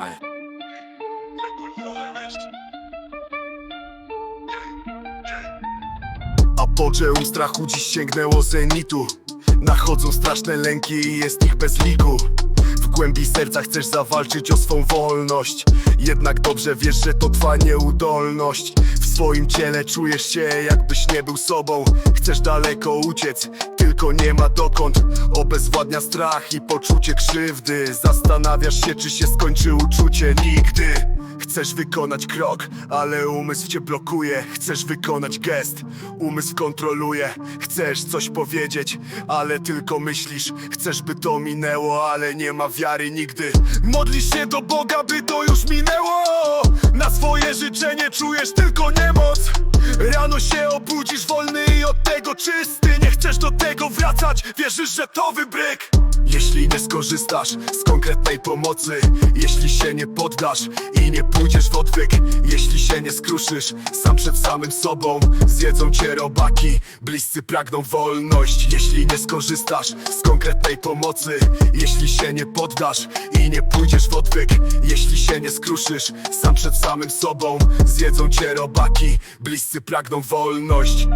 Aj. Apogeum strachu dziś sięgnęło zenitu. Nachodzą straszne lęki i jest ich bez liku. W głębi serca chcesz zawalczyć o swą wolność. Jednak dobrze wiesz, że to twa nieudolność. W swoim ciele czujesz się jakbyś nie był sobą. Chcesz daleko uciec, nie ma dokąd. Obezwładnia strach i poczucie krzywdy. Zastanawiasz się, czy się skończy uczucie. Nigdy. Chcesz wykonać krok, ale umysł cię blokuje. Chcesz wykonać gest, umysł kontroluje. Chcesz coś powiedzieć, ale tylko myślisz. Chcesz by to minęło, ale nie ma wiary nigdy. Modlisz się do Boga, by to już minęło. Na swoje życzenie czujesz tylko niemoc. Rano się obudzisz wolny i od tego czysty. Nie chcesz do tego wracać, wierzysz, że to wybryk? Jeśli nie skorzystasz z konkretnej pomocy Jeśli się nie poddasz i nie pójdziesz w odwyk Jeśli się nie skruszysz sam przed samym sobą Zjedzą cię robaki, bliscy pragną wolność. Jeśli nie skorzystasz z konkretnej pomocy Jeśli się nie poddasz i nie pójdziesz w odwyk Jeśli się nie skruszysz sam przed samym sobą Zjedzą cię robaki, bliscy pragną wolność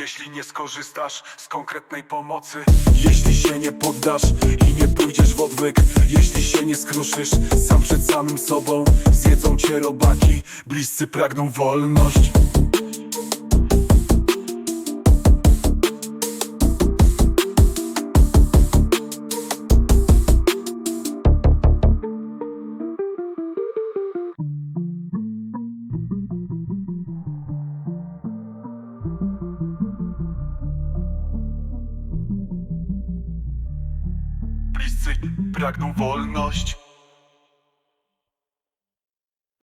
Jeśli nie skorzystasz z konkretnej pomocy Jeśli się nie poddasz i nie pójdziesz w odwyk Jeśli się nie skruszysz sam przed samym sobą Zjedzą cię robaki, bliscy pragną wolność pragną wolność